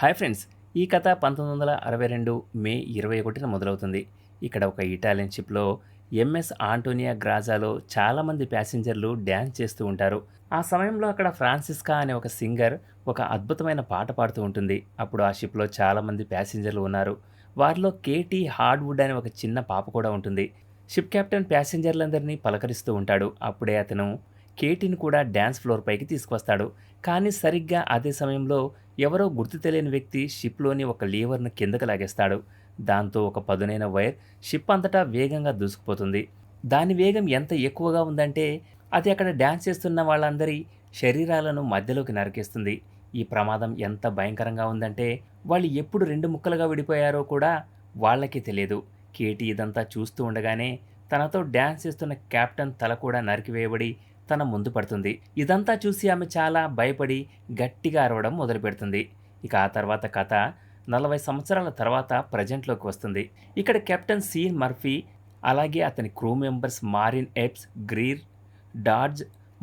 Hi friends ఈ కథ పంతొమ్మిది వందల అరవై రెండు మే ఇరవై ఒకటిన మొదలవుతుంది. ఇక్కడ ఒక ఇటాలియన్ షిప్లో ఎంఎస్ ఆంటోనియా గ్రాజాలో చాలామంది ప్యాసింజర్లు డ్యాన్స్ చేస్తూ ఉంటారు. ఆ సమయంలో అక్కడ ఫ్రాన్సిస్కా అనే ఒక సింగర్ ఒక అద్భుతమైన పాట పాడుతూ ఉంటుంది. అప్పుడు ఆ షిప్లో చాలామంది ప్యాసింజర్లు ఉన్నారు. వారిలో కేటీ హార్డ్వుడ్ అనే ఒక చిన్న పాప కూడా ఉంటుంది. షిప్ కెప్టెన్ ప్యాసింజర్లందరినీ పలకరిస్తూ ఉంటాడు. అప్పుడే అతను కేటీని కూడా డ్యాన్స్ ఫ్లోర్ పైకి తీసుకొస్తాడు కానీ సరిగ్గా అదే సమయంలో ఎవరో గుర్తు తెలియని వ్యక్తి షిప్లోని ఒక లీవర్ను కిందకు లాగేస్తాడు. దాంతో ఒక పదునైన వైర్ షిప్ అంతటా వేగంగా దూసుకుపోతుంది. దాని వేగం ఎంత ఎక్కువగా ఉందంటే అది అక్కడ డ్యాన్స్ చేస్తున్న వాళ్ళందరి శరీరాలను మధ్యలోకి నరికేస్తుంది. ఈ ప్రమాదం ఎంత భయంకరంగా ఉందంటే వాళ్ళు ఎప్పుడు రెండు ముక్కలుగా విడిపోయారో కూడా వాళ్ళకి తెలియదు. కేటీ ఇదంతా చూస్తూ ఉండగానే తనతో డ్యాన్స్ చేస్తున్న కెప్టెన్ తల కూడా నరికివేయబడి తన ముందు పడుతుంది. ఇదంతా చూసి ఆమె చాలా భయపడి గట్టిగా అరవడం మొదలు పెడుతుంది ఇక ఆ తర్వాత కథ నలభై సంవత్సరాల తర్వాత ప్రజెంట్లోకి వస్తుంది. ఇక్కడ కెప్టెన్ సీన్ మర్ఫీ అలాగే అతని crew members Marin Epps Greer డార్జ్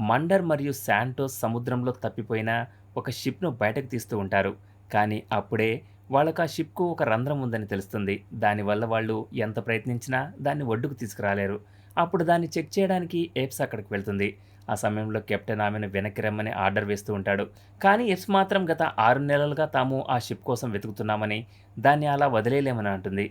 మండర్ మరియు శాంటోస్ సముద్రంలో తప్పిపోయిన ఒక షిప్ను బయటకు తీస్తూ ఉంటారు. కానీ అప్పుడే వాళ్ళకు ఆ షిప్కు ఒక రంధ్రం ఉందని తెలుస్తుంది. దానివల్ల వాళ్ళు ఎంత ప్రయత్నించినా దాన్ని ఒడ్డుకు తీసుకురాలేరు. అప్పుడు దాన్ని చెక్ చేయడానికి ఏప్స్ అక్కడికి వెళ్తుంది. ఆ సమయంలో కెప్టెన్ ఆమెను వెనక్కి రమ్మని ఆర్డర్ వేస్తూ ఉంటాడు. కానీ ఎఫ్స్ మాత్రం గత ఆరు నెలలుగా తాము ఆ షిప్ కోసం వెతుకుతున్నామని దాన్ని అలా వదిలేయలేమని అంటుంది.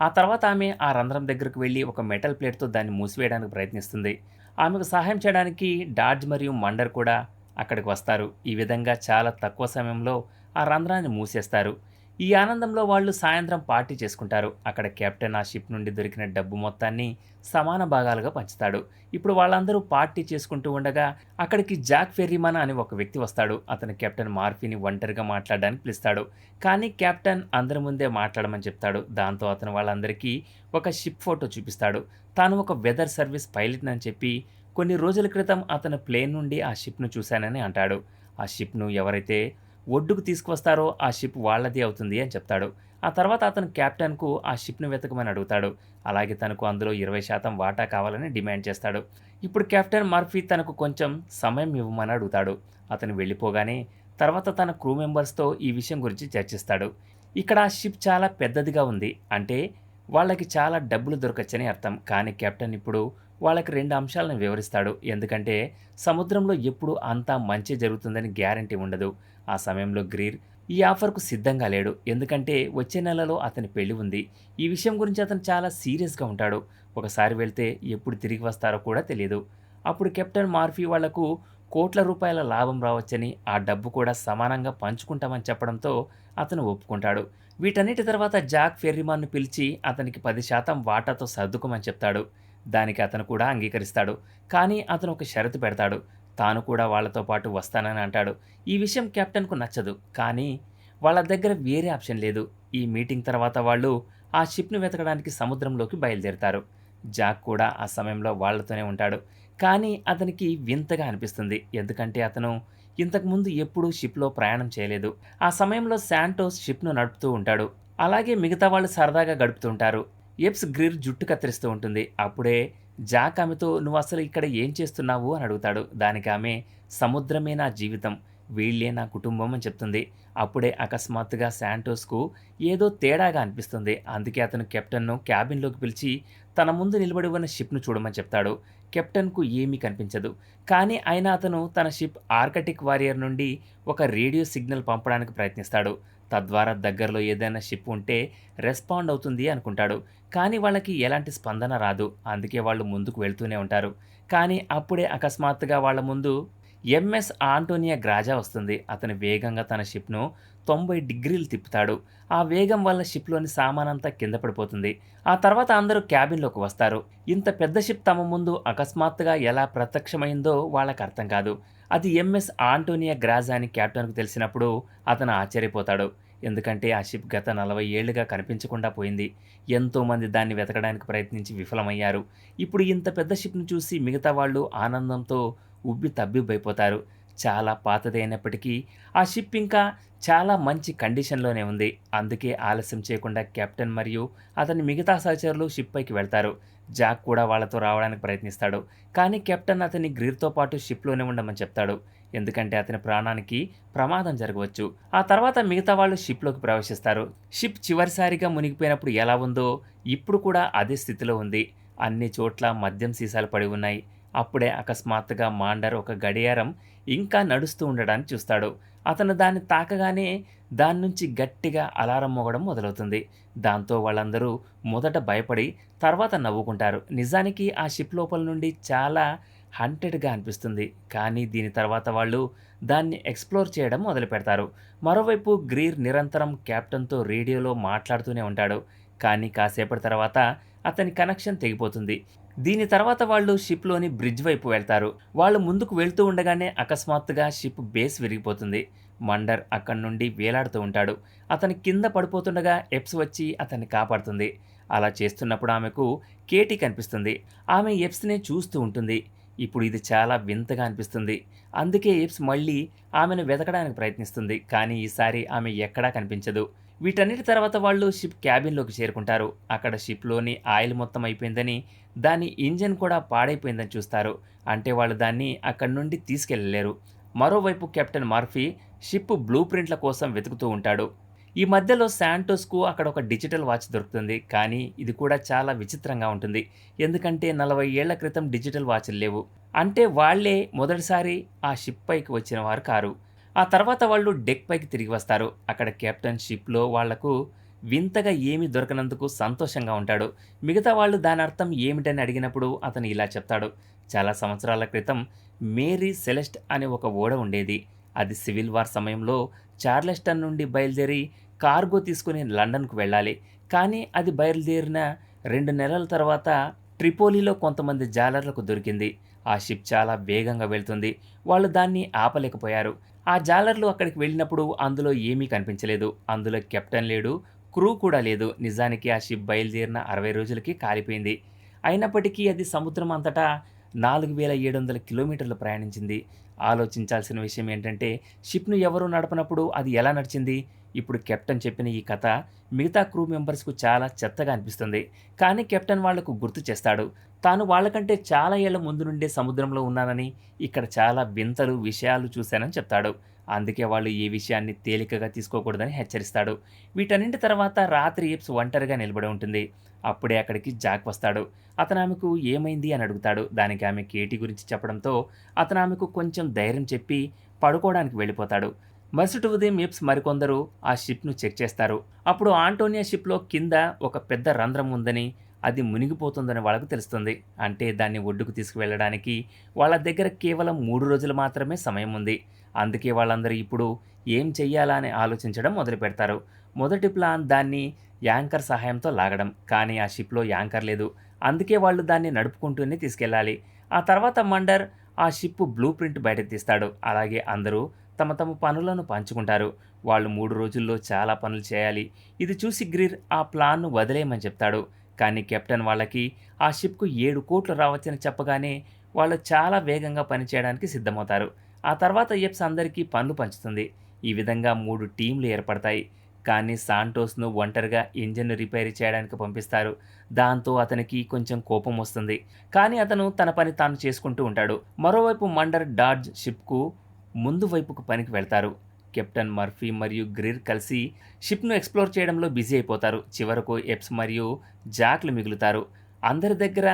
ఆ తర్వాత ఆమె ఆ రంధ్రం దగ్గరకు వెళ్ళి ఒక మెటల్ ప్లేట్తో దాన్ని మూసివేయడానికి ప్రయత్నిస్తుంది. ఆమెకు సహాయం చేయడానికి డాడ్జ్ మరియు మండర్ కూడా అక్కడికి వస్తారు. ఈ విధంగా చాలా తక్కువ సమయంలో ఆ రంధ్రాన్ని మూసేస్తారు. ఈ ఆనందంలో వాళ్ళు సాయంత్రం పార్టీ చేసుకుంటారు. అక్కడ కెప్టెన్ ఆ షిప్ నుండి దొరికిన డబ్బు మొత్తాన్ని సమాన భాగాలుగా పంచుతాడు. ఇప్పుడు వాళ్ళందరూ పార్టీ చేసుకుంటూ ఉండగా అక్కడికి జాక్ ఫెర్రిమానా అనే ఒక వ్యక్తి వస్తాడు. అతను కెప్టెన్ మార్ఫీని ఒంటరిగా మాట్లాడడానికి పిలుస్తాడు. కానీ కెప్టెన్ అందరి ముందే మాట్లాడమని చెప్తాడు. దాంతో అతను వాళ్ళందరికీ ఒక షిప్ ఫోటో చూపిస్తాడు. తాను ఒక వెదర్ సర్వీస్ పైలట్ అని చెప్పి కొన్ని రోజుల క్రితం అతను ప్లేన్ నుండి ఆ షిప్ను చూశానని అంటాడు. ఆ షిప్ను ఎవరైతే ఒడ్డుకు తీసుకువస్తారో ఆ షిప్ వాళ్ళది అవుతుంది అని చెప్తాడు. ఆ తర్వాత అతను కెప్టెన్కు ఆ షిప్ను వెతకమని అడుగుతాడు. అలాగే తనకు అందులో ఇరవై శాతం వాటా కావాలని డిమాండ్ చేస్తాడు. ఇప్పుడు కెప్టెన్ మర్ఫీ తనకు కొంచెం సమయం ఇవ్వమని అడుగుతాడు. అతను వెళ్ళిపోగానే తర్వాత తన క్రూ మెంబర్స్తో ఈ విషయం గురించి చర్చిస్తాడు. ఇక్కడ ఆ షిప్ చాలా పెద్దదిగా ఉంది. అంటే వాళ్ళకి చాలా డబ్బులు దొరకచ్చని అర్థం. కానీ కెప్టెన్ ఇప్పుడు వాళ్ళకి రెండు అంశాలను వివరిస్తాడు. ఎందుకంటే సముద్రంలో ఎప్పుడు అంతా మంచి జరుగుతుందని గ్యారంటీ ఉండదు. ఆ సమయంలో గ్రీర్ ఈ ఆఫర్కు సిద్ధంగా లేడు. ఎందుకంటే వచ్చే నెలలో అతని పెళ్ళి ఉంది. ఈ విషయం గురించి అతను చాలా సీరియస్గా ఉంటాడు. ఒకసారి వెళ్తే ఎప్పుడు తిరిగి వస్తారో కూడా తెలియదు అప్పుడు కెప్టెన్ మార్ఫీ వాళ్ళకు కోట్ల రూపాయల లాభం రావచ్చని ఆ డబ్బు కూడా సమానంగా పంచుకుంటామని చెప్పడంతో అతను ఒప్పుకుంటాడు. వీటన్నిటి తర్వాత జాక్ ఫెర్రిమాన్ను పిలిచి అతనికి పది శాతం వాటాతో సర్దుకోమని చెప్తాడు. దానికి అతను కూడా అంగీకరిస్తాడు. కానీ అతను ఒక షరతు పెడతాడు. తాను కూడా వాళ్ళతో పాటు వస్తానని అంటాడు. ఈ విషయం కెప్టెన్కు నచ్చదు. కానీ వాళ్ళ దగ్గర వేరే ఆప్షన్ లేదు. ఈ మీటింగ్ తర్వాత వాళ్ళు ఆ షిప్ను వెతకడానికి సముద్రంలోకి బయలుదేరుతారు. జాక్ కూడా ఆ సమయంలో వాళ్ళతోనే ఉంటాడు. కానీ అతనికి వింతగా అనిపిస్తుంది. ఎందుకంటే అతను ఇంతకుముందు ఎప్పుడూ షిప్లో ప్రయాణం చేయలేదు. ఆ సమయంలో శాంటోస్ షిప్ను నడుపుతూ ఉంటాడు. అలాగే మిగతా వాళ్ళు సరదాగా గడుపుతుంటారు. ఎప్స్ గ్రిర్ జుట్టు కత్తిరిస్తూ ఉంటుంది. అప్పుడే జాక్ ఆమెతో నువ్వు అసలు ఇక్కడ ఏం చేస్తున్నావు? అని అడుగుతాడు. దానికి ఆమె సముద్రమే నా జీవితం. వీళ్ళే నా కుటుంబం అని చెప్తుంది. అప్పుడే అకస్మాత్తుగా శాంటోస్కు ఏదో తేడాగా అనిపిస్తుంది. అందుకే అతను కెప్టెన్ను క్యాబిన్లోకి పిలిచి తన ముందు నిలబడి ఉన్న షిప్ను చూడమని చెప్తాడు. కెప్టెన్కు ఏమీ కనిపించదు. కానీ ఆయన అతను తన షిప్ ఆర్కటిక్ వారియర్ నుండి ఒక రేడియో సిగ్నల్ పంపడానికి ప్రయత్నిస్తాడు. తద్వారా దగ్గరలో ఏదైనా షిప్ ఉంటే రెస్పాండ్ అవుతుంది అనుకుంటాడు. కానీ వాళ్ళకి ఎలాంటి స్పందన రాదు. అందుకే వాళ్ళు ముందుకు వెళ్తూనే ఉంటారు. కానీ అప్పుడే అకస్మాత్తుగా వాళ్ళ ముందు ఎంఎస్ ఆంటోనియా గ్రాజా వస్తుంది. అతను వేగంగా తన షిప్ను తొంభై డిగ్రీలు తిప్పుతాడు. ఆ వేగం వల్ల షిప్లోని సామానంతా కింద పడిపోతుంది. ఆ తర్వాత అందరూ క్యాబిన్లోకి వస్తారు. ఇంత పెద్ద షిప్ తమ ముందు అకస్మాత్తుగా ఎలా ప్రత్యక్షమైందో వాళ్ళకి అర్థం కాదు. అది ఎంఎస్ ఆంటోనియా గ్రాజా అని క్యాప్టెన్కు తెలిసినప్పుడు అతను ఆశ్చర్యపోతాడు. ఎందుకంటే ఆ షిప్ గత నలభై ఏళ్ళుగా కనిపించకుండా పోయింది. ఎంతోమంది దాన్ని వెతకడానికి ప్రయత్నించి విఫలమయ్యారు. ఇప్పుడు ఇంత పెద్ద షిప్ను చూసి మిగతా వాళ్ళు ఆనందంతో ఉబ్బి తబ్బిబ్బైపోతారు. చాలా పాతదైనప్పటికీ ఆ షిప్ ఇంకా చాలా మంచి కండిషన్లోనే ఉంది. అందుకే ఆలస్యం చేయకుండా కెప్టెన్ మరియు అతని మిగతా సహచరులు షిప్ పైకి వెళ్తారు. జాక్ కూడా వాళ్ళతో రావడానికి ప్రయత్నిస్తాడు. కానీ కెప్టెన్ అతని గ్రీర్తో పాటు షిప్లోనే ఉండమని చెప్తాడు. ఎందుకంటే అతని ప్రాణానికి ప్రమాదం జరగవచ్చు. ఆ తర్వాత మిగతా వాళ్ళు షిప్లోకి ప్రవేశిస్తారు. షిప్ చివరిసారిగా మునిగిపోయినప్పుడు ఎలా ఉందో ఇప్పుడు కూడా అదే స్థితిలో ఉంది. అన్ని చోట్ల మద్యం సీసాలు పడి ఉన్నాయి. అప్పుడే అకస్మాత్తుగా మాండర్ ఒక గడియారం ఇంకా నడుస్తూ ఉండడాన్ని చూస్తాడు. అతను దాన్ని తాకగానే దాని నుంచి గట్టిగా అలారం మోగడం మొదలవుతుంది. దాంతో వాళ్ళందరూ మొదట భయపడి తర్వాత నవ్వుకుంటారు. నిజానికి ఆ షిప్ లోపల నుండి చాలా హంటెడ్గా అనిపిస్తుంది. కానీ దీని తర్వాత వాళ్ళు దాన్ని ఎక్స్ప్లోర్ చేయడం మొదలు పెడతారు మరోవైపు గ్రీర్ నిరంతరం కెప్టెన్తో రేడియోలో మాట్లాడుతూనే ఉంటాడు. కానీ కాసేపటి తర్వాత అతని కనెక్షన్ తెగిపోతుంది. దీని తర్వాత వాళ్ళు షిప్లోని బ్రిడ్జ్ వైపు వెళ్తారు. వాళ్ళు ముందుకు వెళ్తూ ఉండగానే అకస్మాత్తుగా షిప్ బేస్ విరిగిపోతుంది. మండర్ అక్కడి నుండి వేలాడుతూ ఉంటాడు. అతని కింద పడిపోతుండగా ఎప్స్ వచ్చి అతన్ని కాపాడుతుంది. అలా చేస్తున్నప్పుడు ఆమెకు కేటీ కనిపిస్తుంది. ఆమె ఎప్స్నే చూస్తూ ఉంటుంది. ఇప్పుడు ఇది చాలా వింతగా అనిపిస్తుంది. అందుకే ఎప్స్ మళ్ళీ ఆమెను వెతకడానికి ప్రయత్నిస్తుంది. కానీ ఈసారి ఆమె ఎక్కడా కనిపించదు. వీటన్నిటి తర్వాత వాళ్ళు షిప్ క్యాబిన్లోకి చేరుకుంటారు. అక్కడ షిప్లోని ఆయిల్ మొత్తం అయిపోయిందని దాని ఇంజన్ కూడా పాడైపోయిందని చూస్తారు. అంటే వాళ్ళు దాన్ని అక్కడి నుండి తీసుకెళ్ళలేరు మరోవైపు కెప్టెన్ మార్ఫీ షిప్ బ్లూ ప్రింట్ల కోసం వెతుకుతూ ఉంటాడు. ఈ మధ్యలో శాంటోస్కు అక్కడ ఒక డిజిటల్ వాచ్ దొరుకుతుంది. కానీ ఇది కూడా చాలా విచిత్రంగా ఉంటుంది. ఎందుకంటే నలభై ఏళ్ళ క్రితం డిజిటల్ వాచ్లు లేవు. అంటే వాళ్ళే మొదటిసారి ఆ షిప్ పైకి వచ్చిన వారు కారు. ఆ తర్వాత వాళ్ళు డెక్ పైకి తిరిగి వస్తారు. అక్కడ కెప్టెన్ షిప్లో వాళ్ళకు వింతగా ఏమీ దొరకనందుకు సంతోషంగా ఉంటాడు. మిగతా వాళ్ళు దాని అర్థం ఏమిటని అడిగినప్పుడు అతను ఇలా చెప్తాడు. చాలా సంవత్సరాల క్రితం మేరీ సెలెస్ట్ అనే ఒక ఓడ ఉండేది. అది సివిల్ వార్ సమయంలో చార్లెస్టన్ నుండి బయలుదేరి కార్గో తీసుకుని లండన్కు వెళ్ళాలి. కానీ అది బయలుదేరిన రెండు నెలల తర్వాత ట్రిపోలీలో కొంతమంది జాలర్లకు దొరికింది. ఆ షిప్ చాలా వేగంగా వెళ్తుంది. వాళ్ళు దాన్ని ఆపలేకపోయారు. ఆ జాలర్లు అక్కడికి వెళ్ళినప్పుడు అందులో ఏమీ కనిపించలేదు. అందులో కెప్టెన్ లేడు క్రూ కూడా లేదు. నిజానికి ఆ షిప్ బయలుదేరిన అరవై రోజులకి కాలిపోయింది. అయినప్పటికీ అది సముద్రం అంతటా నాలుగు వేల ఏడు వందల కిలోమీటర్లు ప్రయాణించింది. ఆలోచించాల్సిన విషయం ఏంటంటే షిప్ను ఎవరు నడపనప్పుడు అది ఎలా నడిచింది? ఇప్పుడు కెప్టెన్ చెప్పిన ఈ కథ మిగతా క్రూ మెంబర్స్కు చాలా చెత్తగా అనిపిస్తుంది. కానీ కెప్టెన్ వాళ్ళకు గుర్తు చేస్తాడు. తాను వాళ్ళకంటే చాలా ఏళ్ళ ముందు నుండే సముద్రంలో ఉన్నానని ఇక్కడ చాలా వింతలు విషయాలు చూశానని చెప్తాడు. అందుకే వాళ్ళు ఈ విషయాన్ని తేలికగా తీసుకోకూడదని హెచ్చరిస్తాడు. వీటన్నింటి తర్వాత రాత్రి ఏప్స్ ఒంటరిగా నిలబడి ఉంటుంది. అప్పుడే అక్కడికి జాక్ వస్తాడు. అతను ఆమెకు ఏమైంది అని అడుగుతాడు. దానికి ఆమె కేటీ గురించి చెప్పడంతో అతను ఆమెకు కొంచెం ధైర్యం చెప్పి పడుకోవడానికి వెళ్ళిపోతాడు. మరుసటి ఉదయం ఎప్స్ మరికొందరు ఆ షిప్ను చెక్ చేస్తారు. అప్పుడు ఆంటోనియా షిప్లో కింద ఒక పెద్ద రంధ్రం ఉందని అది మునిగిపోతుందని వాళ్ళకు తెలుస్తుంది. అంటే దాన్ని ఒడ్డుకు తీసుకువెళ్ళడానికి వాళ్ళ దగ్గర కేవలం మూడు రోజులు మాత్రమే సమయం ఉంది. అందుకే వాళ్ళందరూ ఇప్పుడు ఏం చెయ్యాలా అని ఆలోచించడం మొదలు పెడతారు. మొదటి ప్లాన్ దాన్ని యాంకర్ సహాయంతో లాగడం కానీ ఆ షిప్లో యాంకర్ లేదు. అందుకే వాళ్ళు దాన్ని నడుపుకుంటూనే తీసుకెళ్ళాలి. ఆ తర్వాత మండర్ ఆ షిప్ బ్లూ ప్రింట్ బయటకు తీస్తాడు. అలాగే అందరూ తమ తమ పనులను పంచుకుంటారు. వాళ్ళు మూడు రోజుల్లో చాలా పనులు చేయాలి. ఇది చూసి గ్రీర్ ఆ ప్లాన్ను వదిలేయమని చెప్తాడు. కానీ కెప్టెన్ వాళ్ళకి ఆ షిప్కు ఏడు కోట్లు రావచ్చని చెప్పగానే వాళ్ళు చాలా వేగంగా పనిచేయడానికి సిద్ధమవుతారు. ఆ తర్వాత ఎప్స్ అందరికీ పనులు పంచుతుంది. ఈ విధంగా మూడు టీంలు ఏర్పడతాయి. కానీ సాంటోస్ను ఒంటరిగా ఇంజిన్ రిపేర్ చేయడానికి పంపిస్తారు. దాంతో అతనికి కొంచెం కోపం వస్తుంది. కానీ అతను తన పని తాను చేసుకుంటూ ఉంటాడు. మరోవైపు మండర్ డాడ్జ్ షిప్కు ముందు వైపుకు పనికి వెళ్తారు. కెప్టెన్ మర్ఫీ మరియు గ్రీర్ కలిసి షిప్ను ఎక్స్ప్లోర్ చేయడంలో బిజీ అయిపోతారు. చివరకు ఎప్స్ మరియు జాక్లు మిగులుతారు. అందరి దగ్గర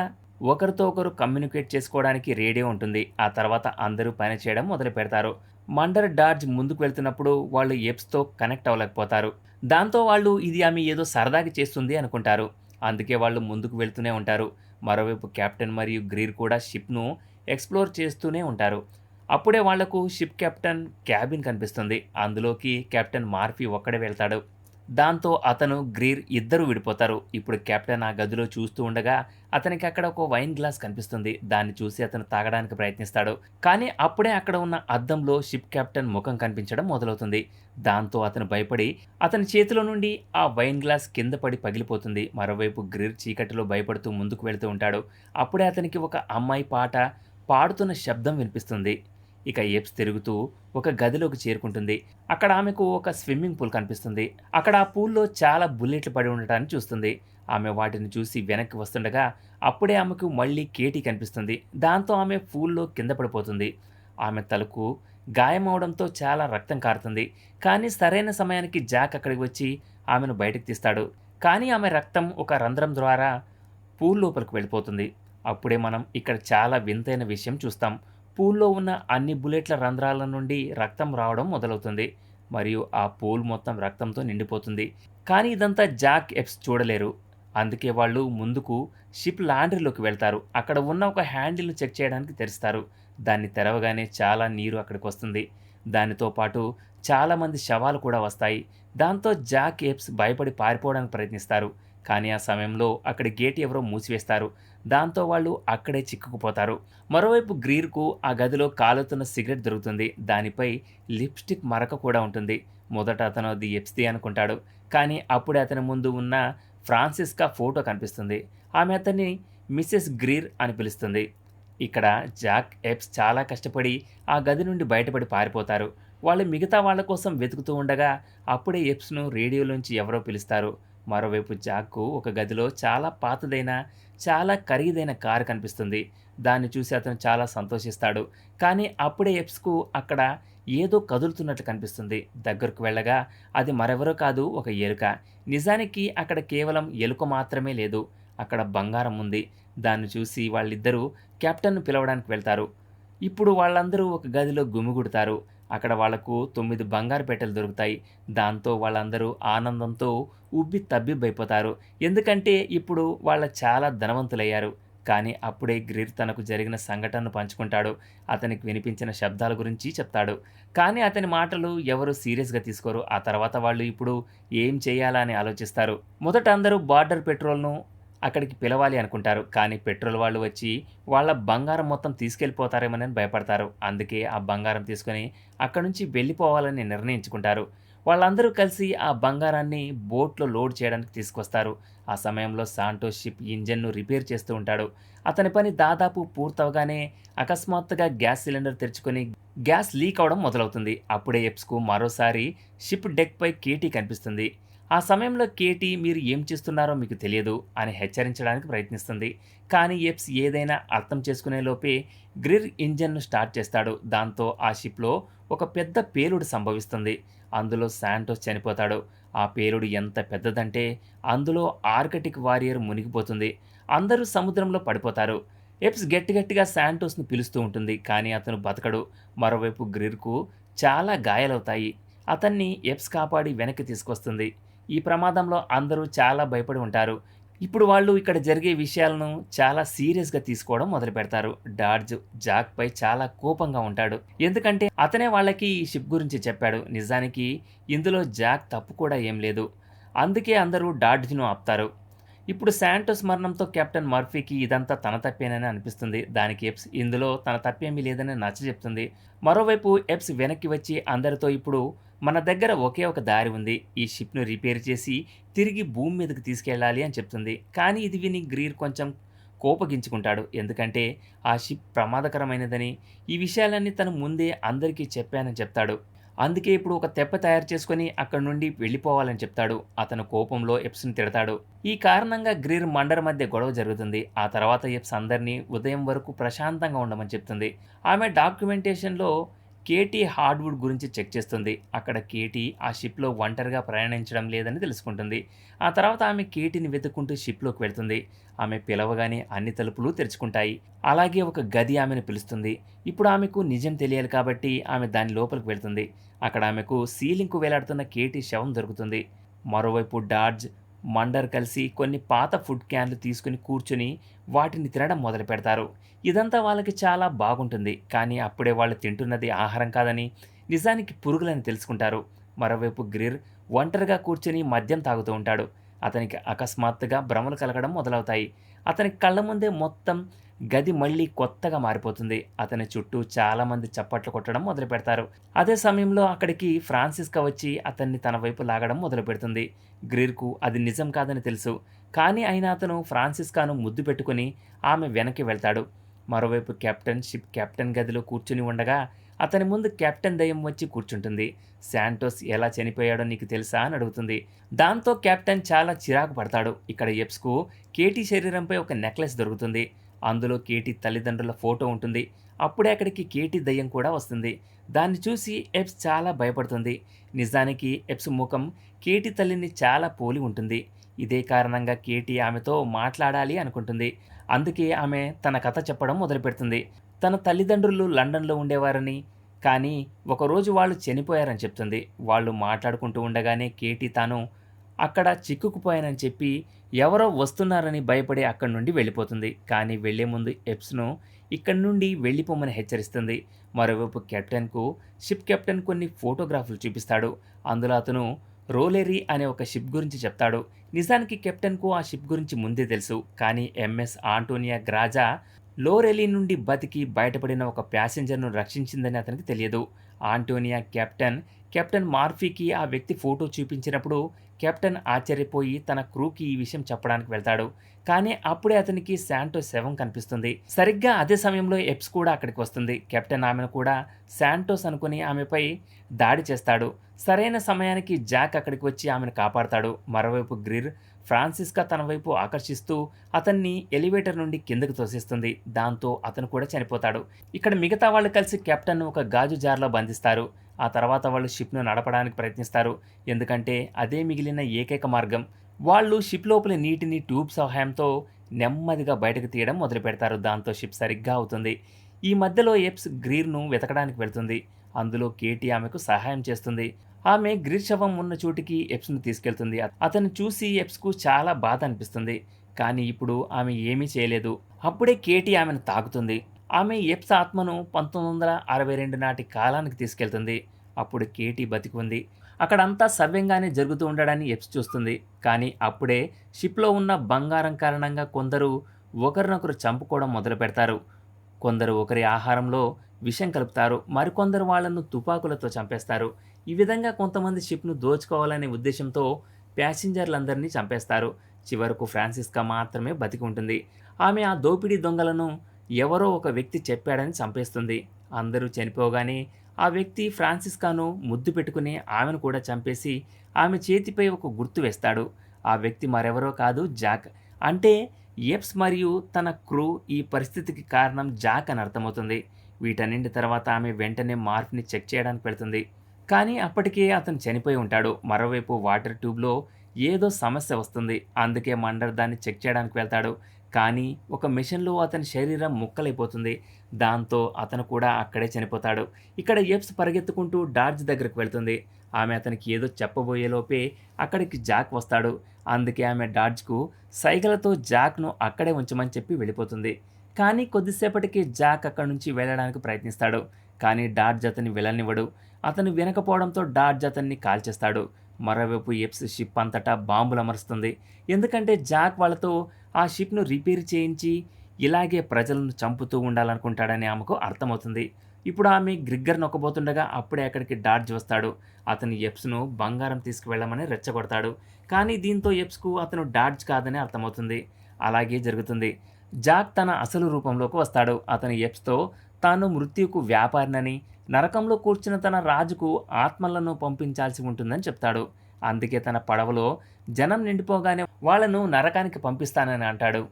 ఒకరితో ఒకరు కమ్యూనికేట్ చేసుకోవడానికి రేడియో ఉంటుంది. ఆ తర్వాత అందరూ పని చేయడం మొదలు పెడతారు. మండర్ డార్జ్ ముందుకు వెళ్తున్నప్పుడు వాళ్ళు ఎప్స్తో కనెక్ట్ అవ్వలేకపోతారు. దాంతో వాళ్ళు ఇది ఆమె ఏదో సరదాగా చేస్తుంది అనుకుంటారు. అందుకే వాళ్ళు ముందుకు వెళ్తూనే ఉంటారు. మరోవైపు కెప్టెన్ మరియు గ్రీర్ కూడా షిప్ను ఎక్స్ప్లోర్ చేస్తూనే ఉంటారు. అప్పుడే వాళ్ళకు షిప్ కెప్టెన్ క్యాబిన్ కనిపిస్తుంది. అందులోకి కెప్టెన్ మార్ఫీ ఒక్కడే వెళ్తాడు. దాంతో అతను గ్రీర్ ఇద్దరు విడిపోతారు. ఇప్పుడు కెప్టెన్ ఆ గదిలో చూస్తూ ఉండగా అతనికి అక్కడ ఒక వైన్ గ్లాస్ కనిపిస్తుంది. దాన్ని చూసి అతను తాగడానికి ప్రయత్నిస్తాడు. కానీ అప్పుడే అక్కడ ఉన్న అద్దంలో షిప్ కెప్టెన్ ముఖం కనిపించడం మొదలవుతుంది. దాంతో అతను భయపడి అతని చేతిలో నుండి ఆ వైన్ గ్లాస్ కింద పడి పగిలిపోతుంది. మరోవైపు గ్రీర్ చీకటిలో భయపడుతూ ముందుకు వెళుతూ ఉంటాడు. అప్పుడే అతనికి ఒక అమ్మాయి పాట పాడుతున్న శబ్దం వినిపిస్తుంది. ఇక ఏప్స్ తిరుగుతూ ఒక గదిలోకి చేరుకుంటుంది. అక్కడ ఆమెకు ఒక స్విమ్మింగ్ పూల్ కనిపిస్తుంది. అక్కడ ఆ పూల్లో చాలా బుల్లెట్లు పడి ఉండటాన్ని చూస్తుంది. ఆమె వాటిని చూసి వెనక్కి వస్తుండగా అప్పుడే ఆమెకు మళ్ళీ కేటీ కనిపిస్తుంది. దాంతో ఆమె పూల్లో కింద పడిపోతుంది. ఆమె తలకు గాయమవడంతో చాలా రక్తం కారుతుంది. కానీ సరైన సమయానికి జాక్ అక్కడికి వచ్చి ఆమెను బయటకు తీస్తాడు. కానీ ఆమె రక్తం ఒక రంధ్రం ద్వారా పూల్ లోపలికి వెళ్ళిపోతుంది. అప్పుడే మనం ఇక్కడ చాలా వింతైన విషయం చూస్తాం. పూల్లో ఉన్న అన్ని బుల్లెట్ల రంధ్రాల నుండి రక్తం రావడం మొదలవుతుంది. మరియు ఆ పూల్ మొత్తం రక్తంతో నిండిపోతుంది. కానీ ఇదంతా జాక్ ఎప్స్ చూడలేరు. అందుకే వాళ్ళు ముందుకు షిప్ లాండ్రీలోకి వెళ్తారు. అక్కడ ఉన్న ఒక హ్యాండిల్ను చెక్ చేయడానికి తెరుస్తారు. దాన్ని తెరవగానే చాలా నీరు అక్కడికి వస్తుంది. దానితో పాటు చాలామంది శవాలు కూడా వస్తాయి. దాంతో జాక్ ఏప్స్ భయపడి పారిపోవడానికి ప్రయత్నిస్తారు. కానీ ఆ సమయంలో అక్కడ గేట్ ఎవరో మూసివేస్తారు. దాంతో వాళ్ళు అక్కడే చిక్కుకుపోతారు. మరోవైపు గ్రీర్కు ఆ గదిలో కాలుతున్న సిగరెట్ దొరుకుతుంది. దానిపై లిప్స్టిక్ మరక కూడా ఉంటుంది. మొదట అతను అది ఎప్స్ది అనుకుంటాడు. కానీ అప్పుడే అతని ముందు ఉన్న ఫ్రాన్సిస్కా ఫోటో కనిపిస్తుంది. ఆమె అతన్ని మిస్సెస్ గ్రీర్ అని పిలుస్తుంది. ఇక్కడ జాక్ ఎప్స్ చాలా కష్టపడి ఆ గది నుండి బయటపడి పారిపోతారు. వాళ్ళు మిగతా వాళ్ళ కోసం వెతుకుతూ ఉండగా అప్పుడే ఎప్స్ను రేడియోలోంచి ఎవరో పిలుస్తారు. మరోవైపు జాక్కు ఒక గదిలో చాలా పాతదైన చాలా ఖరీదైన కారు కనిపిస్తుంది. దాన్ని చూసి అతను చాలా సంతోషిస్తాడు. కానీ అప్పుడే ఎప్స్కు అక్కడ ఏదో కదులుతున్నట్లు కనిపిస్తుంది. దగ్గరకు వెళ్ళగా అది మరెవరో కాదు ఒక ఎలుక. నిజానికి అక్కడ కేవలం ఎలుక మాత్రమే లేదు. అక్కడ బంగారం ఉంది. దాన్ని చూసి వాళ్ళిద్దరూ కెప్టెన్ను పిలవడానికి వెళ్తారు. ఇప్పుడు వాళ్ళందరూ ఒక గదిలో గుమిగుడతారు. అక్కడ వాళ్ళకు తొమ్మిది బంగారు పెట్టెలు దొరుకుతాయి. దాంతో వాళ్ళందరూ ఆనందంతో ఉబ్బి తబ్బిబ్బైపోతారు. ఎందుకంటే ఇప్పుడు వాళ్ళ చాలా ధనవంతులయ్యారు. కానీ అప్పుడే గ్రీర్ తనకు జరిగిన సంఘటనను పంచుకుంటాడు. అతనికి వినిపించిన శబ్దాల గురించి చెప్తాడు. కానీ అతని మాటలు ఎవరు సీరియస్గా తీసుకోరు. ఆ తర్వాత వాళ్ళు ఇప్పుడు ఏం చేయాలా అని ఆలోచిస్తారు. మొదట అందరూ బార్డర్ పెట్రోల్ను అక్కడికి పిలవాలి అనుకుంటారు. కానీ పెట్రోల్ వాళ్ళు వచ్చి వాళ్ళ బంగారం మొత్తం తీసుకెళ్ళిపోతారేమోనని భయపడతారు. అందుకే ఆ బంగారం తీసుకొని అక్కడి నుంచి వెళ్ళిపోవాలని నిర్ణయించుకుంటారు. వాళ్ళందరూ కలిసి ఆ బంగారాన్ని బోట్లో లోడ్ చేయడానికి తీసుకొస్తారు. ఆ సమయంలో సాంటో షిప్ ఇంజన్ను రిపేర్ చేస్తూ ఉంటాడు. అతని పని దాదాపు పూర్తవగానే అకస్మాత్తుగా గ్యాస్ సిలిండర్ తెరుచుకొని గ్యాస్ లీక్ అవడం మొదలవుతుంది. అప్పుడే ఎప్స్కు మరోసారి షిప్ డెక్పై కేటీ కనిపిస్తుంది. ఆ సమయంలో కేటీ మీరు ఏం చేస్తున్నారో మీకు తెలియదు అని హెచ్చరించడానికి ప్రయత్నిస్తుంది. కానీ ఎప్స్ ఏదైనా అర్థం చేసుకునే లోపే గ్రిర్ ఇంజన్ను స్టార్ట్ చేస్తాడు. దాంతో ఆ షిప్లో ఒక పెద్ద పేలుడు సంభవిస్తుంది. అందులో శాంటోస్ చనిపోతాడు. ఆ పేలుడు ఎంత పెద్దదంటే అందులో ఆర్కటిక్ వారియర్ మునిగిపోతుంది. అందరూ సముద్రంలో పడిపోతారు. ఎప్స్ గట్టి గట్టిగా శాంటోస్ను పిలుస్తూ ఉంటుంది. కానీ అతను బతకడు. మరోవైపు గ్రిర్కు చాలా గాయాలవుతాయి. అతన్ని ఎప్స్ కాపాడి వెనక్కి తీసుకొస్తుంది. ఈ ప్రమాదంలో అందరూ చాలా భయపడి ఉంటారు. ఇప్పుడు వాళ్ళు ఇక్కడ జరిగే విషయాలను చాలా సీరియస్గా తీసుకోవడం మొదలు పెడతారు. డార్జ్ జాక్పై చాలా కోపంగా ఉంటాడు. ఎందుకంటే అతనే వాళ్ళకి ఈ షిప్ గురించి చెప్పాడు. నిజానికి ఇందులో జాక్ తప్పు కూడా ఏం లేదు. అందుకే అందరూ డాడ్జ్ను ఆపుతారు. ఇప్పుడు శాంటోస్ మరణంతో కెప్టెన్ మర్ఫీకి ఇదంతా తన తప్పేనని అనిపిస్తుంది. దానికి ఎప్స్ ఇందులో తన తప్పేమీ లేదని నచ్చ చెప్తుంది మరోవైపు ఎప్స్ వెనక్కి వచ్చి అందరితో ఇప్పుడు మన దగ్గర ఒకే ఒక దారి ఉంది. ఈ షిప్ను రిపేర్ చేసి తిరిగి భూమి మీదకి తీసుకెళ్ళాలి అని చెప్తుంది. కానీ ఇది విని గ్రీర్ కొంచెం కోపగించుకుంటాడు. ఎందుకంటే ఆ షిప్ ప్రమాదకరమైనదని ఈ విషయాలన్నీ తను ముందే అందరికీ చెప్పానని చెప్తాడు. అందుకే ఇప్పుడు ఒక తెప్ప తయారు చేసుకొని అక్కడి నుండి వెళ్ళిపోవాలని చెప్తాడు. అతను కోపంలో ఎప్స్ని తిడతాడు. ఈ కారణంగా గ్రీర్ మండర్ మధ్య గొడవ జరుగుతుంది. ఆ తర్వాత ఎప్స్ అందరినీ ఉదయం వరకు ప్రశాంతంగా ఉండమని చెప్తుంది. ఆమె డాక్యుమెంటేషన్లో కేటీ హార్డ్వుడ్ గురించి చెక్ చేస్తుంది. అక్కడ కేటీ ఆ షిప్లో ఒంటరిగా ప్రయాణించడం లేదని తెలుసుకుంటుంది. ఆ తర్వాత ఆమె కేటీని వెతుక్కుంటూ షిప్లోకి వెళ్తుంది. ఆమె పిలవగానే అన్ని తలుపులు తెరుచుకుంటాయి. అలాగే ఒక గది ఆమెను పిలుస్తుంది. ఇప్పుడు ఆమెకు నిజం తెలియాలి కాబట్టి ఆమె దాని లోపలికి వెళ్తుంది. అక్కడ ఆమెకు సీలింగ్కు వేలాడుతున్న కేటీ శవం దొరుకుతుంది. మరోవైపు డాడ్జ్ మండర్ కలిసి కొన్ని పాత ఫుడ్ క్యాన్లు తీసుకుని కూర్చుని వాటిని తినడం మొదలు పెడతారు. ఇదంతా వాళ్ళకి చాలా బాగుంటుంది. కానీ అప్పుడే వాళ్ళు తింటున్నది ఆహారం కాదని నిజానికి పురుగులని తెలుసుకుంటారు. మరోవైపు గ్రిర్ ఒంటరిగా కూర్చొని మద్యం తాగుతూ ఉంటాడు. అతనికి అకస్మాత్తుగా భ్రమలు కలగడం మొదలవుతాయి. అతని కళ్ళ ముందే మొత్తం గది మళ్ళీ కొత్తగా మారిపోతుంది. అతని చుట్టూ చాలామంది చప్పట్లు కొట్టడం మొదలు పెడతారు. అదే సమయంలో అక్కడికి ఫ్రాన్సిస్కా వచ్చి అతన్ని తన వైపు లాగడం మొదలు పెడుతుంది. గ్రీర్కు అది నిజం కాదని తెలుసు. కానీ అయినా అతను ఫ్రాన్సిస్కాను ముద్దు పెట్టుకుని ఆమె వెనక్కి వెళ్తాడు. మరోవైపు కెప్టెన్ షిప్ కెప్టెన్ గదిలో కూర్చుని ఉండగా అతని ముందు కెప్టెన్ దయ్యం వచ్చి కూర్చుంటుంది. శాంటోస్ ఎలా చనిపోయాడో నీకు తెలుసా అని అడుగుతుంది. దాంతో కెప్టెన్ చాలా చిరాకు పడతాడు. ఇక్కడ ఎప్స్కు కేటీ శరీరంపై ఒక నెక్లెస్ దొరుకుతుంది. అందులో కేటీ తల్లిదండ్రుల ఫోటో ఉంటుంది. అప్పుడే అక్కడికి కేటీ దయ్యం కూడా వస్తుంది. దాన్ని చూసి ఎప్స్ చాలా భయపడుతుంది. నిజానికి ఎప్స్ ముఖం కేటీ తల్లిని చాలా పోలి ఉంటుంది. ఇదే కారణంగా కేటీ ఆమెతో మాట్లాడాలి అనుకుంటుంది. అందుకే ఆమె తన కథ చెప్పడం మొదలుపెడుతుంది. తన తల్లిదండ్రులు లండన్లో ఉండేవారని కానీ ఒకరోజు వాళ్ళు చనిపోయారని చెప్తుంది. వాళ్ళు మాట్లాడుకుంటూ ఉండగానే కేటీ తాను అక్కడ చిక్కుకుపోయానని చెప్పి ఎవరో వస్తున్నారని భయపడి అక్కడి నుండి వెళ్ళిపోతుంది. కానీ వెళ్ళే ముందు ఎప్స్ను ఇక్కడి నుండి వెళ్ళిపోమని హెచ్చరిస్తుంది. మరోవైపు కెప్టెన్కు షిప్ కెప్టెన్ కొన్ని ఫోటోగ్రాఫ్లు చూపిస్తాడు. అందులో అతను రోలెరీ అనే ఒక షిప్ గురించి చెప్తాడు. నిజానికి కెప్టెన్కు ఆ షిప్ గురించి ముందే తెలుసు. కానీ ఎంఎస్ ఆంటోనియా గ్రాజా లోరెలీ నుండి బతికి బయటపడిన ఒక ప్యాసింజర్ను రక్షించిందని అతనికి తెలియదు. ఆంటోనియా కెప్టెన్ కెప్టెన్ మార్ఫీకి ఆ వ్యక్తి ఫోటో చూపించినప్పుడు కెప్టెన్ ఆశ్చర్యపోయి తన క్రూకి ఈ విషయం చెప్పడానికి వెళ్తాడు. కానీ అప్పుడే అతనికి శాంటో శవం కనిపిస్తుంది. సరిగ్గా అదే సమయంలో ఎప్స్ కూడా అక్కడికి వస్తుంది. కెప్టెన్ ఆమెను కూడా శాంటోస్ అనుకుని ఆమెపై దాడి చేస్తాడు. సరైన సమయానికి జాక్ అక్కడికి వచ్చి ఆమెను కాపాడతాడు. మరోవైపు గ్రిర్ ఫ్రాన్సిస్కా తన వైపు ఆకర్షిస్తూ అతన్ని ఎలివేటర్ నుండి కిందకు తోసిస్తుంది. దాంతో అతను కూడా చనిపోతాడు. ఇక్కడ మిగతా వాళ్ళు కలిసి కెప్టెన్ ఒక గాజు జార్లో బంధిస్తారు. ఆ తర్వాత వాళ్ళు షిప్ను నడపడానికి ప్రయత్నిస్తారు. ఎందుకంటే అదే మిగిలిన ఏకైక మార్గం. వాళ్ళు షిప్ లోపల నీటిని ట్యూబ్ సహాయంతో నెమ్మదిగా బయటకు తీయడం మొదలు పెడతారు. దాంతో షిప్ సరిగ్గా అవుతుంది. ఈ మధ్యలో ఎప్స్ గ్రీర్ను వెతకడానికి వెళ్తుంది. అందులో కేటీ ఆమెకు సహాయం చేస్తుంది. ఆమె గ్రీర్ శవం ఉన్న చోటికి ఎప్స్ను తీసుకెళ్తుంది. అతను చూసి ఎప్స్కు చాలా బాధ అనిపిస్తుంది. కానీ ఇప్పుడు ఆమె ఏమీ చేయలేదు. అప్పుడే కేటీ ఆమెను తాకుతుంది. ఆమె ఎప్స్ ఆత్మను పంతొమ్మిది వందల అరవై రెండు నాటి కాలానికి తీసుకెళ్తుంది. అప్పుడు కేటీ బతికి ఉంది అక్కడంతా సవ్యంగానే జరుగుతూ ఉండడాన్ని ఎప్స్ చూస్తుంది. కానీ అప్పుడే షిప్లో ఉన్న బంగారం కారణంగా కొందరు ఒకరినొకరు చంపుకోవడం మొదలు పెడతారు. కొందరు ఒకరి ఆహారంలో విషం కలుపుతారు. మరికొందరు వాళ్ళను తుపాకులతో చంపేస్తారు. ఈ విధంగా కొంతమంది షిప్ను దోచుకోవాలనే ఉద్దేశంతో ప్యాసింజర్లందరినీ చంపేస్తారు. చివరకు ఫ్రాన్సిస్కా మాత్రమే బతికి ఉంటుంది ఆమె ఆ దోపిడీ దొంగలను ఎవరో ఒక వ్యక్తి చెప్పాడని చంపేస్తుంది. అందరూ చనిపోగానే ఆ వ్యక్తి ఫ్రాన్సిస్కాను ముద్దు పెట్టుకుని ఆమెను కూడా చంపేసి ఆమె చేతిపై ఒక గుర్తు వేస్తాడు. ఆ వ్యక్తి మరెవరో కాదు జాక్. అంటే ఎప్స్ మరియు తన క్రూ ఈ పరిస్థితికి కారణం జాక్ అని అర్థమవుతుంది. వీటన్నింటి తర్వాత ఆమె వెంటనే మార్ఫ్ని చెక్ చేయడానికి వెళ్తుంది. కానీ అప్పటికే అతను చనిపోయి ఉంటాడు. మరోవైపు వాటర్ ట్యూబ్లో ఏదో సమస్య వస్తుంది. అందుకే మండర్ దాన్ని చెక్ చేయడానికి వెళ్తాడు. కానీ ఒక మిషన్లో అతని శరీరం ముక్కలైపోతుంది. దాంతో అతను కూడా అక్కడే చనిపోతాడు. ఇక్కడ ఎప్స్ పరిగెత్తుకుంటూ డార్జ్ దగ్గరకు వెళ్తుంది. ఆమె అతనికి ఏదో చెప్పబోయేలోపే అక్కడికి జాక్ వస్తాడు. అందుకే ఆమె డార్జ్కు సైగలతో జాక్ను అక్కడే ఉంచమని చెప్పి వెళ్ళిపోతుంది. కానీ కొద్దిసేపటికి జాక్ అక్కడి నుంచి వెళ్ళడానికి ప్రయత్నిస్తాడు. కానీ డార్జ్ అతని వెళ్ళనివ్వడు అతను వినకపోవడంతో డార్జ్ అతన్ని కాల్చేస్తాడు. మరోవైపు ఎప్స్ షిప్ అంతటా బాంబులు అమరుస్తుంది. ఎందుకంటే జాక్ వాళ్ళతో ఆ షిప్ను రిపేర్ చేయించి ఇలాగే ప్రజలను చంపుతూ ఉండాలనుకుంటాడని ఆమెకు అర్థమవుతుంది. ఇప్పుడు ఆమె గ్రిగ్గర్ నొక్కబోతుండగా అప్పుడే అక్కడికి డార్జ్ వస్తాడు. అతను ఎప్స్ను బంగారం తీసుకువెళ్ళమని రెచ్చగొడతాడు. కానీ దీంతో ఎప్స్కు అతను డార్జ్ కాదని అర్థమవుతుంది. అలాగే జరుగుతుంది. జాక్ తన అసలు రూపంలోకి వస్తాడు. అతను ఎప్స్తో తాను మృత్యుకు వ్యాపారినని నరకంలో కూర్చున్న తన రాజుకు ఆత్మలను పంపించాల్సి ఉంటుందని చెప్తాడు. అందుకే తన పడవలో జనం నిండిపోగానే వాళ్ళను నరకానికి పంపిస్తానని అంటాడు.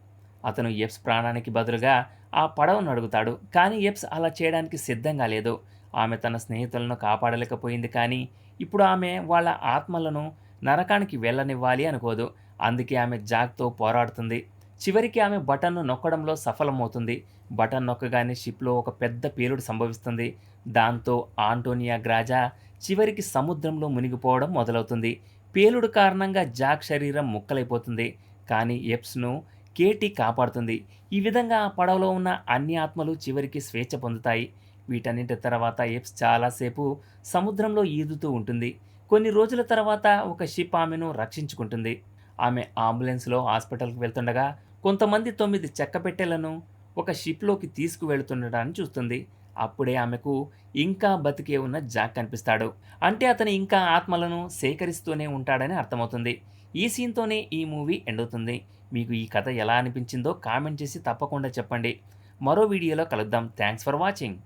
అతను ఎప్స్ ప్రాణానికి బదులుగా ఆ పడవను అడుగుతాడు. కానీ ఎప్స్ అలా చేయడానికి సిద్ధంగా లేదు. ఆమె తన స్నేహితులను కాపాడలేకపోయింది కానీ ఇప్పుడు ఆమె వాళ్ళ ఆత్మలను నరకానికి వెళ్ళనివ్వాలి అనుకోదు. అందుకే ఆమె జాక్తో పోరాడుతుంది. చివరికి ఆమె బటన్ను నొక్కడంలో సఫలమవుతుంది. బటన్ నొక్కగానే షిప్లో ఒక పెద్ద పేలుడు సంభవిస్తుంది. దాంతో ఆంటోనియా గ్రాజా చివరికి సముద్రంలో మునిగిపోవడం మొదలవుతుంది. పేలుడు కారణంగా జాక్ శరీరం ముక్కలైపోతుంది. కానీ ఎప్స్ను కేటీ కాపాడుతుంది. ఈ విధంగా ఆ పడవలో ఉన్న అన్ని ఆత్మలు చివరికి స్వేచ్ఛ పొందుతాయి. వీటన్నింటి తర్వాత ఎప్స్ చాలాసేపు సముద్రంలో ఈదుతూ ఉంటుంది. కొన్ని రోజుల తర్వాత ఒక షిప్ ఆమెను రక్షించుకుంటుంది. ఆమె అంబులెన్స్లో హాస్పిటల్కి వెళ్తుండగా కొంతమంది తొమ్మిది చెక్క పెట్టెలను ఒక షిప్లోకి తీసుకువెళుతుండటాన్ని చూస్తుంది. అప్పుడే ఆమెకు ఇంకా బతికే ఉన్న జాక్ కనిపిస్తాడు. అంటే అతను ఇంకా ఆత్మలను సేకరిస్తూనే ఉంటాడని అర్థమవుతుంది. ఈ సీన్తోనే ఈ మూవీ ఎండ్ అవుతుంది మీకు ఈ కథ ఎలా అనిపించిందో కామెంట్ చేసి తప్పకుండా చెప్పండి. మరో వీడియోలో కలుద్దాం. Thanks for watching.